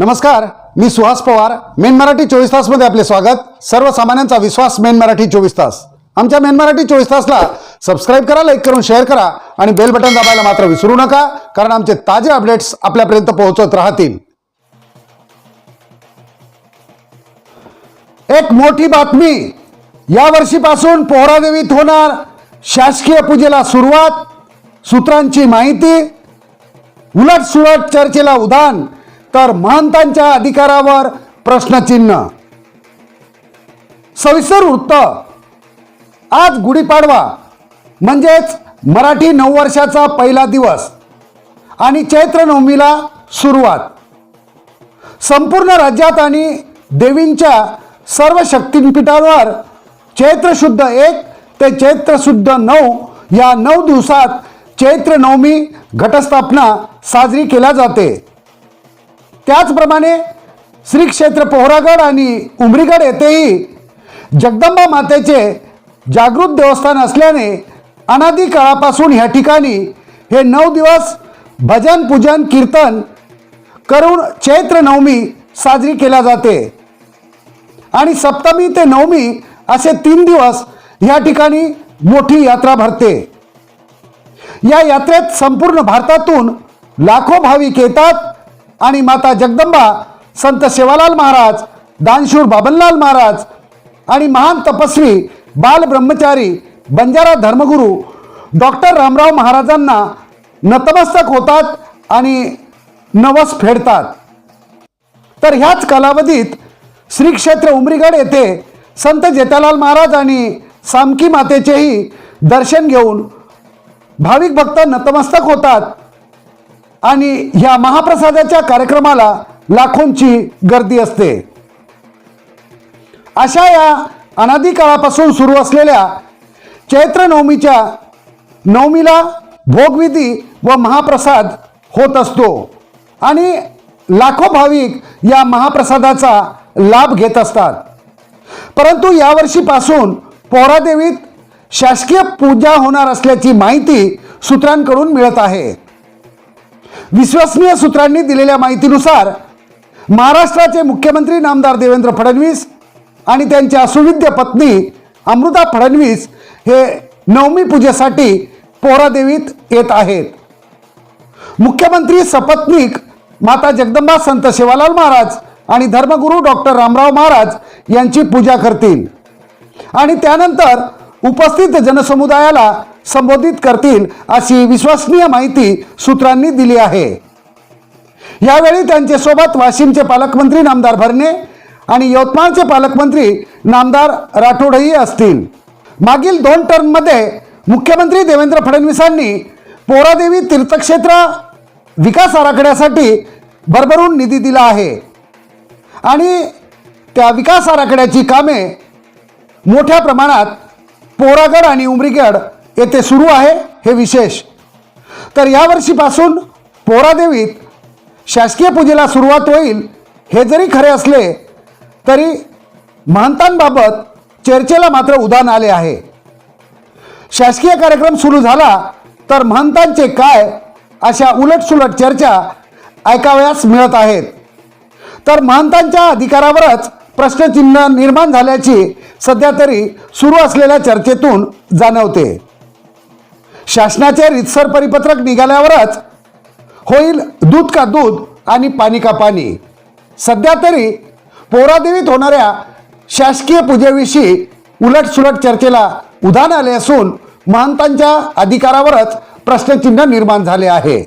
नमस्कार मी सुहास पवार. मेन मराठी चोवीस तासमध्ये आपले स्वागत. सर्वसामान्यांचा विश्वास मेन मराठी चोवीस तास. आमच्या मेन मराठी चोवीस तासला सबस्क्राईब करा लाईक करून शेअर करा आणि बेल बटन दाबायला मात्र विसरू नका कारण आमचे ताजे अपडेट्स आपल्यापर्यंत पोहोचत राहतील. एक मोठी बातमी. या वर्षीपासून पोहरादेवीत होणार शासकीय पूजेला सुरुवात. सूत्रांची माहिती. उलट सुलट चर्चेला उदान. तर महंतांच्या अधिकारावर प्रश्नचिन्ह. सविस्तर वृत्त. आज गुढीपाडवा म्हणजेच मराठी नववर्षाचा पहिला दिवस आणि चैत्र नवमीला सुरुवात. संपूर्ण राज्यात आणि देवींच्या सर्व शक्तीपीठांवर चैत्र शुद्ध एक ते चैत्र शुद्ध नऊ या नऊ दिवसात चैत्र नवमी घटस्थापना साजरी केल्या जाते. त्याचप्रमाणे श्री क्षेत्र पोहरागड आणि उमरीगड येथेही जगदंबा मातेचे जागृत देवस्थान असल्याने अनादी काळापासून ह्या ठिकाणी हे नऊ दिवस भजन पूजन कीर्तन करून चैत्र नवमी साजरी केल्या जाते. आणि सप्तमी ते नवमी असे तीन दिवस या ठिकाणी मोठी यात्रा भरते. या यात्रेत संपूर्ण भारतातून लाखो भाविक येतात. आणि माता जगदंबा संत सेवालाल महाराज दानशूर बाबनलाल महाराज आणि महान तपस्वी बाल ब्रह्मचारी बंजारा धर्मगुरू डॉक्टर रामराव महाराजांना नतमस्तक होतात आणि नवस फेडतात. तर ह्याच कालावधीत श्री क्षेत्र उमरीगड येथे संत जेतालाल महाराज आणि सामकी मातेचेही दर्शन घेऊन भाविक भक्त नतमस्तक होतात. आणि ह्या महाप्रसादाच्या कार्यक्रमाला लाखोंची गर्दी असते. अशा या अनादी काळापासून सुरू असलेल्या चैत्र नवमीच्या नवमीला भोगविधी व महाप्रसाद होत असतो आणि लाखो भाविक या महाप्रसादाचा लाभ घेत असतात. परंतु यावर्षीपासून पोहरादेवीत शासकीय पूजा होणार असल्याची माहिती सूत्रांकडून मिळत आहे. विश्वसनीय सूत्रांनी दिलेल्या माहितीनुसार महाराष्ट्राचे मुख्यमंत्री नामदार देवेंद्र फडणवीस आणि त्यांच्या सुविद्य पत्नी अमृता फडणवीस हे नवमी पूजेसाठी पोहरादेवीत येत आहेत. मुख्यमंत्री सपत्नीक माता जगदंबा संत शिवालाल महाराज आणि धर्मगुरू डॉक्टर रामराव महाराज यांची पूजा करतील. आणि त्यानंतर उपस्थित जनसमुदायाला संबोधित करतील अशी विश्वसनीय माहिती सूत्रांनी दिली आहे. यावेळी त्यांच्यासोबत वाशिमचे पालकमंत्री नामदार भरणे आणि यवतमाळचे पालकमंत्री नामदार राठोडही असतील. मागील दोन टर्ममध्ये मुख्यमंत्री देवेंद्र फडणवीसांनी पोरादेवी तीर्थक्षेत्र विकास आराखड्यासाठी भरभरून निधी दिला आहे. आणि त्या विकास आराखड्याची कामे मोठ्या प्रमाणात पोरागड आणि उमरीगड येथे सुरू आहे हे विशेष. तर यावर्षीपासून पोरादेवीत शासकीय पूजेला सुरुवात होईल हे जरी खरे असले तरी महंतांबाबत चर्चेला मात्र उदान आले आहे. शासकीय कार्यक्रम सुरू झाला तर महंतांचे काय अशा उलटसुलट चर्चा ऐकावयास मिळत आहेत. तर महंतांच्या अधिकारावरच प्रश्नचिन्ह निर्माण झाल्याची सध्या तरी सुरू असलेल्या चर्चेतून जाणवते. शासनाचे रितसर परिपत्रक निघाल्यावरच होईल दूध का दूध आणि पाणी का पाणी. सध्या तरी पोरादेवीत होणाऱ्या शासकीय पूजेविषयी उलटसुलट चर्चेला उधाण आले असून महंतांच्या अधिकारावरच प्रश्नचिन्ह निर्माण झाले आहे.